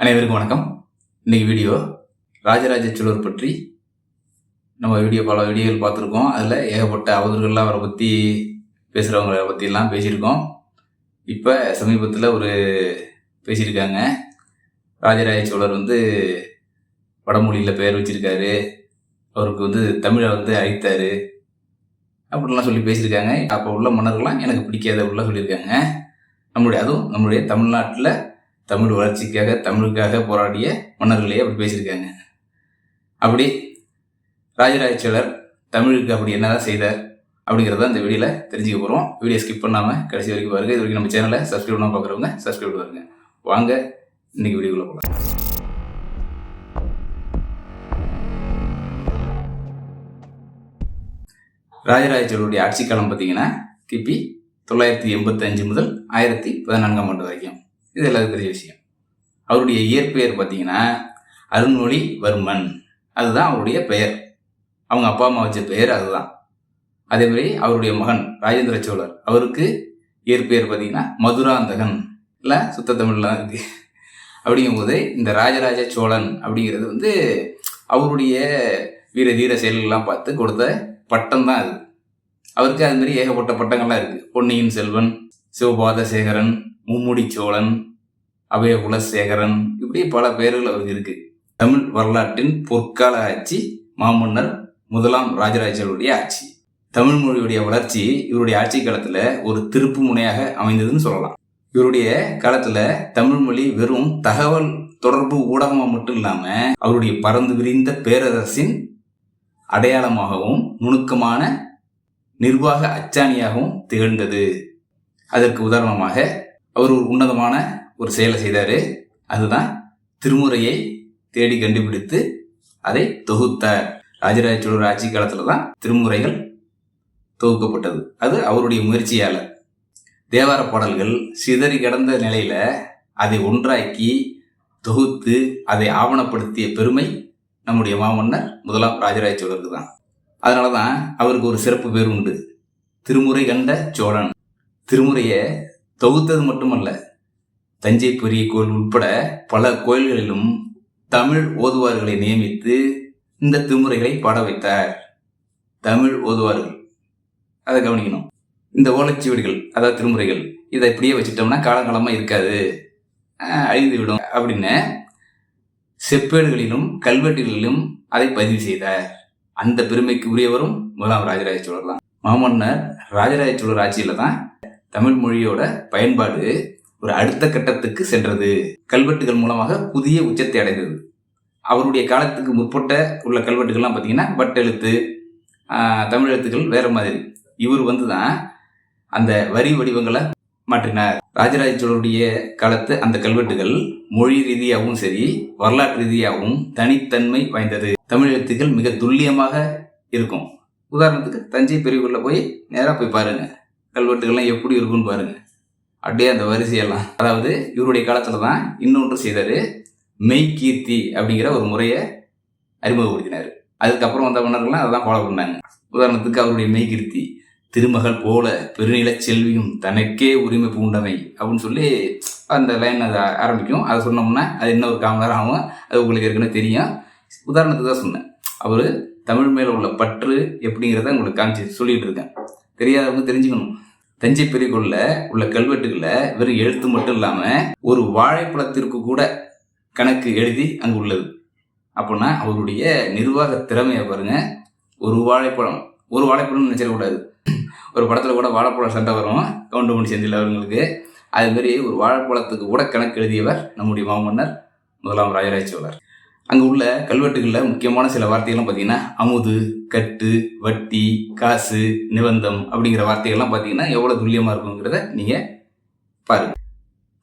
அனைவருக்கும் வணக்கம். இன்னைக்கு வீடியோ ராஜராஜ சோழர் பற்றி நம்ம வீடியோ பல வீடியோகள் பார்த்துருக்கோம். அதில் ஏகப்பட்ட அவதூறுகள்லாம் அவரை பற்றி பேசுகிறவங்கள பற்றிலாம் பேசியிருக்கோம். இப்போ சமீபத்தில் ஒரு பேசியிருக்காங்க. ராஜராஜ சோழர் வந்து வடமொழியில் பெயர் வச்சிருக்காரு. அவருக்கு வந்து தமிழை வந்து அழித்தாரு. அப்படிலாம் சொல்லி பேசியிருக்காங்க. அப்போ உள்ள மன்னர்கள்லாம் எனக்கு பிடிக்காது அப்படிலாம் சொல்லியிருக்காங்க. நம்மளுடைய அதுவும் நம்மளுடைய தமிழ்நாட்டில் தமிழ் வளர்ச்சிக்காக தமிழுக்காக போராடிய மன்னர்களே அப்படி பேசியிருக்காங்க. அப்படி ராஜராஜ சோழர் தமிழுக்கு அப்படி என்னதான் செய்தார் அப்படிங்கிறத இந்த வீடியோவில் தெரிஞ்சுக்க போகிறோம் வீடியோ ஸ்கிப் பண்ணாமல் கடைசி வரைக்கும் பாருங்கள் இது வரைக்கும் நம்ம சேனலை சப்ஸ்கிரைப் பண்ணாமல் பார்க்குறவங்க சப்ஸ்கிரைப் பாருங்க வாங்க இன்னைக்கு வீடியோக்குள்ளே போகலாம் ராஜராஜ சோழருடைய ஆட்சி காலம் பார்த்தீங்கன்னா கிபி தொள்ளாயிரத்தி எண்பத்தஞ்சு முதல் ஆயிரத்தி பதினான்காம் ஆண்டு வரைக்கும். இது எல்லாத்துக்கும் பெரிய விஷயம். அவருடைய இயற்பெயர் பார்த்தீங்கன்னா அருண்மொழிவர்மன் அதுதான் அவருடைய பெயர். அவங்க அப்பா அம்மா வச்ச பெயர் அதுதான். அதே மாதிரி அவருடைய மகன் ராஜேந்திர சோழர். அவருக்கு இயற்பெயர் பார்த்தீங்கன்னா மதுராந்தகன். இல்லை சுத்த தமிழ்லாம் இருக்கு. அப்படிங்கும்போது இந்த ராஜராஜ சோழன் அப்படிங்கிறது வந்து அவருடைய வீர தீர செயல்கள்லாம் பார்த்து கொடுத்த பட்டம் தான் அது. அவருக்கு அது மாதிரி ஏகப்பட்ட பட்டங்கள்லாம் இருக்கு. பொன்னியின் செல்வன் சிவபாத சேகரன் மும்முடி சோழன் அபய குலசேகரன் இப்படி பல பெயர்கள் அவருக்கு இருக்கு. தமிழ் வரலாற்றின் பொற்கால ஆட்சி மாமன்னர் முதலாம் ராஜராஜனுடைய ஆட்சி. தமிழ் மொழியுடைய வளர்ச்சி இவருடைய ஆட்சி காலத்துல ஒரு திருப்பு முனையாக அமைந்ததுன்னு சொல்லலாம். இவருடைய காலத்துல தமிழ் மொழி வெறும் தகவல் தொடர்பு ஊடகமாக மட்டும் இல்லாம அவருடைய பறந்து விரிந்த பேரரசின் அடையாளமாகவும் நுணுக்கமான நிர்வாக அச்சாணியாகவும் திகழ்ந்தது. அதற்கு உதாரணமாக அவர் ஒரு உன்னதமான ஒரு செயலை செய்தார். அதுதான் திருமுறையை தேடி கண்டுபிடித்து அதை தொகுத்தார். ராஜராஜ சோழர் ஆட்சி காலத்தில் தான் திருமுறைகள் தொகுக்கப்பட்டது. அது அவருடைய முயற்சியால். தேவார பாடல்கள் சிதறி கிடந்த நிலையில் அதை ஒன்றாக்கி தொகுத்து அதை ஆவணப்படுத்திய பெருமை நம்முடைய மாமன்னர் முதலாம் ராஜராஜ சோழருக்கு தான் அதனால தான் அவருக்கு ஒரு சிறப்பு பேர் உண்டு. திருமுறை கண்ட சோழன். திருமுறையை தொகுத்தது மட்டுமல்ல தஞ்சை பெரிய கோயில் உட்பட பல கோயில்களிலும் தமிழ் ஓதுவார்களை நியமித்து இந்த திருமுறைகளை பாட வைத்தார். தமிழ் ஓதுவார்கள். அதை கவனிக்கணும். இந்த ஓலைச்சுவடிகள் அதாவது திருமுறைகள் இதை இப்படியே வச்சுட்டோம்னா காலங்காலமாக இருக்காது. ஆஹ் அழிந்து விடும் அப்படின்னு செப்பேடுகளிலும் கல்வெட்டுகளிலும் அதை பதிவு செய்தார். அந்த பெருமைக்கு உரியவரும் முதலாம் ராஜராஜ சோழர் தான் மாமன்னர் ராஜராஜ சோழர் ஆட்சியில தான் தமிழ் மொழியோட பயன்பாடு ஒரு அடுத்த கட்டத்துக்கு சென்றது. கல்வெட்டுகள் மூலமாக புதிய உச்சத்தை அடைந்தது. அவருடைய காலத்துக்கு முற்பட்ட உள்ள கல்வெட்டுகள்லாம் பார்த்தீங்கன்னா வட்டெழுத்து தமிழ் எழுத்துக்கள் வேற மாதிரி. இவர் வந்து தான் அந்த வரி வடிவங்களை மாற்றினார். ராஜராஜ சோழருடைய காலத்து அந்த கல்வெட்டுகள் மொழி ரீதியாகவும் சரி வரலாற்று ரீதியாகவும் தனித்தன்மை வாய்ந்தது. தமிழ் எழுத்துக்கள் மிக துல்லியமாக இருக்கும். உதாரணத்துக்கு தஞ்சை பெரியகுள்ள போய் நேராக போய் பாருங்கள் கல்வெட்டுகள்லாம் எப்படி இருக்கும்னு பாருங்கள் அப்படியே அந்த வரிசையெல்லாம். அதாவது இவருடைய காலத்தில் தான் இன்னொன்று செய்தார் மெய்கீர்த்தி அப்படிங்கிற ஒரு முறையை அறிமுகப்படுத்தினார். அதுக்கப்புறம் வந்த மன்னர்கள்லாம் தான் ஃபாலோ பண்ணாங்க. உதாரணத்துக்கு அவருடைய மெய்கீர்த்தி. திருமகள் போல பெருநிலச் செல்வியும் தனக்கே உரிமை பூண்டவை அப்படின்னு சொல்லி அந்த லைன் அதை ஆரம்பிக்கும். அதை சொன்னோம்னா அது இன்னும் ஒரு காம ஆகும் அது உங்களுக்கு இருக்குன்னு தெரியும். உதாரணத்துக்கு தான் சொன்னேன். அவர் தமிழ் மேலே உள்ள பற்று எப்படிங்கிறத உங்களுக்கு காமிச்சு சொல்லிகிட்டு இருக்கேன். தெரியாதவங்க தெரிஞ்சுக்கணும். தஞ்சை பெரியகுள்ள உள்ள கல்வெட்டுகளில் வெறும் எழுத்து மட்டும் இல்லாமல் ஒரு வாழைப்பழத்திற்கு கூட கணக்கு எழுதி அங்கு உள்ளது. அப்படின்னா அவருடைய நிர்வாக திறமையை பாருங்கள் ஒரு வாழைப்பழம். ஒரு வாழைப்பழம் நினைச்சிடக்கூடாது. ஒரு படத்தில் கூட வாழைப்பழம் சண்டை வரும். கவுண்டமணி செந்தில் அவர்களுக்கு. அதுமாரி ஒரு வாழைப்பழத்துக்கு கூட கணக்கு எழுதியவர் நம்முடைய மாமன்னர் முதலாம் ராஜராஜ சோழர். அங்கே உள்ள கல்வெட்டுகளில் முக்கியமான சில வார்த்தைகள்லாம் பார்த்தீங்கன்னா அமுது கட்டு வட்டி காசு நிபந்தம் அப்படிங்கிற வார்த்தைகள்லாம் பார்த்தீங்கன்னா எவ்வளோ துல்லியமாக இருக்குங்கிறத நீங்கள் பாருங்கள்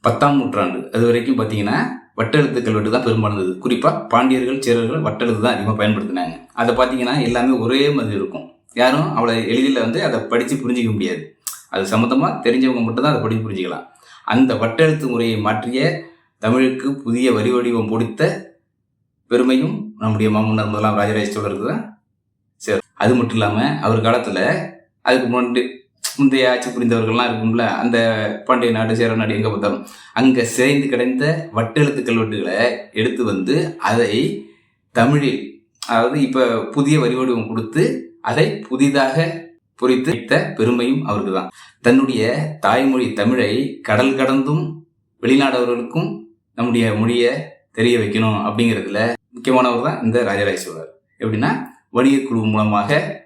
பத்தாம் நூற்றாண்டு அது வரைக்கும் பார்த்தீங்கன்னா வட்டெழுத்து கல்வெட்டு தான் பெரும்பாலும் குறிப்பாக பாண்டியர்கள் சேரர்கள் வட்டெழுத்து தான் அதிகமாக பயன்படுத்தினாங்க. அதை பார்த்தீங்கன்னா எல்லாமே ஒரே மாதிரி இருக்கும். யாரும் அவ்வளோ எளிதில் வந்து அதை படித்து புரிஞ்சிக்க முடியாது. அது சம்மந்தமாக தெரிஞ்சவங்க மட்டும்தான் அதை படித்து புரிஞ்சுக்கலாம். அந்த வட்டெழுத்து முறையை மாற்றிய தமிழுக்கு புதிய வரி வடிவம் பொடித்த பெருமையும் நம்முடைய மாமன்னர் முதலாம் ராஜராஜ சோழருக்கு தான் சரி அது மட்டும் இல்லாமல் அவர் காலத்தில் அதுக்கு முன்னாடி முந்தைய ஆட்சி புரிந்தவர்கள்லாம் இருக்கும்ல அந்த பாண்டிய நாடு சேர நாடு எங்கே பார்த்தாலும் அங்கே சிதைந்து கிடைந்த வட்டெழுத்து கல்வெட்டுகளை எடுத்து வந்து அதை தமிழில் அதாவது இப்போ புதிய வரி வடிவம் கொடுத்து அதை புதிதாக புரித்து பெருமையும் அவருக்கு தான் தன்னுடைய தாய்மொழி தமிழை கடல் கடந்தும் வெளிநாடவர்களுக்கும் நம்முடைய மொழியை தெரிய வைக்கணும் அப்படிங்கிறதுல முக்கியமானவர் தான் இந்த ராஜராஜ சோழர் எப்படின்னா வணிகக் குழு மூலமாக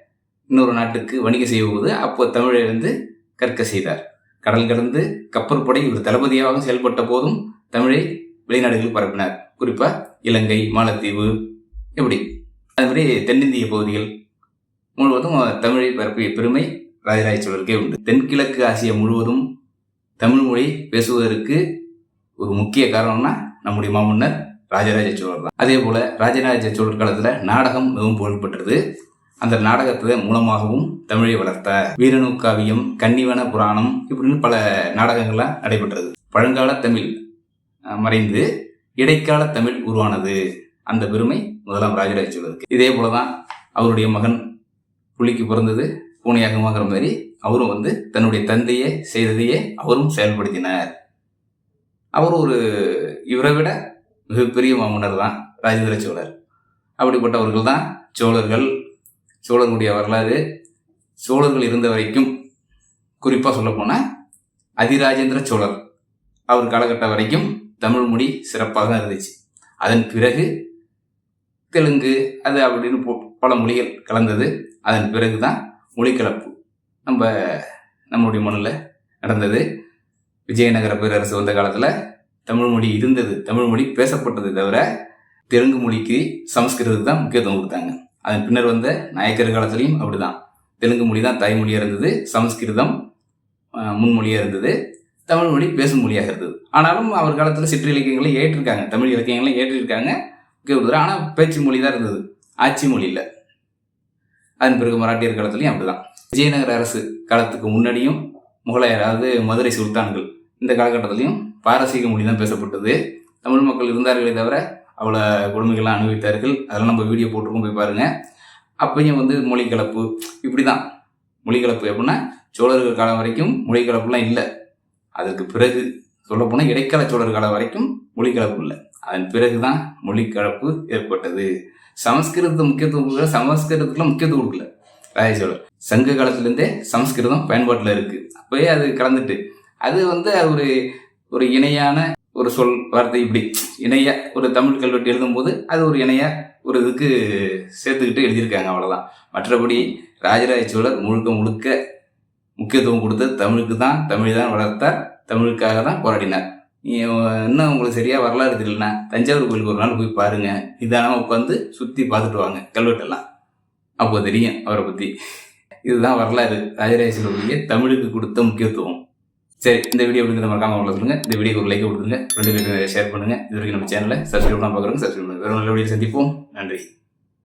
இன்னொரு நாட்டுக்கு வணிகம் செய்யும்போது அப்போ தமிழை வந்து கற்க செய்தார். கடல் கடந்து கப்பற்படை ஒரு தளபதியாக செயல்பட்ட போதும் தமிழை வெளிநாடுகளில் பரப்பினார். குறிப்பாக இலங்கை மாலத்தீவு எப்படி? அது மாதிரி தென்னிந்திய பகுதிகள் முழுவதும் தமிழை பரப்பிய பெருமை ராஜராஜ சோழருக்கே உண்டு. தென்கிழக்கு ஆசியா முழுவதும் தமிழ் மொழி பேசுவதற்கு ஒரு முக்கிய காரணம்னா நம்முடைய மாமன்னர் ராஜராஜ சோழர் தான். அதே போல ராஜராஜ சோழர் காலத்துல நாடகம் மிகவும் புகழ்பெற்றது. அந்த நாடகத்தை மூலமாகவும் தமிழை வளர்த்தார். வீரனு காவியம் கன்னிவன புராணம் இப்படின்னு பல நாடகங்கள்லாம் நடைபெற்றது. பழங்கால தமிழ் மறைந்து இடைக்கால தமிழ் உருவானது. அந்த பெருமை முதலாம் ராஜராஜ சோழருக்கு. இதே போலதான் அவருடைய மகன் புள்ளிக்கு பிறந்தது பூனையாகமாகிற மாதிரி அவரும் வந்து தன்னுடைய தந்தையே செய்ததையே அவரும் செயல்படுத்தினார். அவர் ஒரு இவரை விட மிகப்பெரிய மாமன்னர் தான் ராஜேந்திர சோழர். அப்படிப்பட்டவர்கள் தான் சோழர்கள் சோழர்களுடைய வரலாறு. சோழர்கள் இருந்த வரைக்கும் குறிப்பாக சொல்லப்போனால் அதிராஜேந்திர சோழர். அவர் காலகட்டம் வரைக்கும் தமிழ் மொழி சிறப்பாக தான் இருந்துச்சு. அதன் பிறகு தெலுங்கு அது அப்படின்னு போ- பல மொழிகள் கலந்தது. அதன் பிறகு தான் மொழிக்கலப்பு நம்ம நம்மளுடைய மண்ணில் நடந்தது. விஜயநகர பேரரசு வந்த காலத்தில் தமிழ் மொழி இருந்தது. தமிழ் மொழி பேசப்பட்டது தவிர தெலுங்கு மொழிக்கு சமஸ்கிருதத்துக்கு தான் முக்கியத்துவம் கொடுத்தாங்க. அதன் பின்னர் வந்த நாயக்கர் காலத்துலேயும் அப்படிதான். தெலுங்கு மொழி தான் தாய்மொழியாக இருந்தது. சமஸ்கிருதம் முன்மொழியாக இருந்தது. தமிழ் மொழி பேசும் மொழியாக இருந்தது. ஆனாலும் அவர் காலத்தில் சிற்றிலக்கியங்களை ஏற்றிருக்காங்க. தமிழ் இலக்கியங்களை ஏற்றிருக்காங்க. ஆனால் பேச்சு மொழி தான் இருந்தது. ஆட்சி மொழி இல்லை அதன் பிறகு மராட்டியர் காலத்துலையும் அப்படிதான். விஜயநகர அரசு காலத்துக்கு முன்னாடியும் முகலாயர் அதாவது மதுரை சுல்தான்கள் இந்த காலகட்டத்திலையும் பாரசீக மொழி தான் பேசப்பட்டது. தமிழ் மக்கள் இருந்தார்களே தவிர அவ்வளோ கொடுமைகள்லாம் அனுபவித்தார்கள் அதெல்லாம் நம்ம வீடியோ போட்டிருக்கோம் போய் பாருங்கள் அப்பயும் வந்து மொழி கலப்பு இப்படி தான் மொழி கலப்பு எப்படின்னா சோழர்கள் காலம் வரைக்கும் மொழி கலப்புலாம் இல்லை. அதுக்கு பிறகு சொல்லப்போனால் இடைக்கால சோழர் காலம் வரைக்கும் மொழி கலப்பு இல்லை. அதன் பிறகு தான் மொழி கலப்பு ஏற்பட்டது. சமஸ்கிருதத்தை முக்கியத்துவம் கொடுக்கல சமஸ்கிருதத்துல முக்கியத்துவம் கொடுக்கல. ராஜ சங்க காலத்துலேருந்தே சமஸ்கிருதம் பயன்பாட்டில் இருக்கு. அப்போயே அது கலந்துட்டு. அது வந்து ஒரு ஒரு இணையான ஒரு சொல் வார்த்தை இப்படி. இணையா ஒரு தமிழ் கல்வெட்டு எழுதும்போது அது ஒரு இணையா ஒரு இதுக்கு சேர்த்துக்கிட்டு எழுதியிருக்காங்க அவ்வளோதான் மற்றபடி ராஜராஜ சோழர் முழுக்க முழுக்க முக்கியத்துவம் கொடுத்து தமிழுக்கு தான் தமிழ் தான் வளர்த்தார் தமிழுக்காக தான் போராடினார். இன்னும் உங்களுக்கு சரியாக வரலாறு தெரியலனா தஞ்சாவூர் கோயிலுக்கு ஒரு நாள் போய் பாருங்கள் நிதானமாக உட்காந்து சுற்றி பார்த்துட்டு வாங்க கல்வெட்டெல்லாம் அப்போ தெரியும் அவரை பற்றி இதுதான் வரலாறு. ராஜராஜ தமிழுக்கு கொடுத்த முக்கியத்துவம். சரி இந்த வீடியோ எப்படி மறக்காம உங்களை சொல்லுங்க. இந்த வீடியோக்கு ஒரு லைக் கொடுத்துருங்க. ரெண்டு பேருக்கு ஷேர் பண்ணுங்கள் இது வரைக்கும் நம்ம சேனலை சப்ஸ்கிரைப் பண்ணால் பார்க்குறோங்க சப்ஸ்கிரைப் பண்ணுங்கள் வேறு நல்ல வீடியோ சந்திப்போம். நன்றி.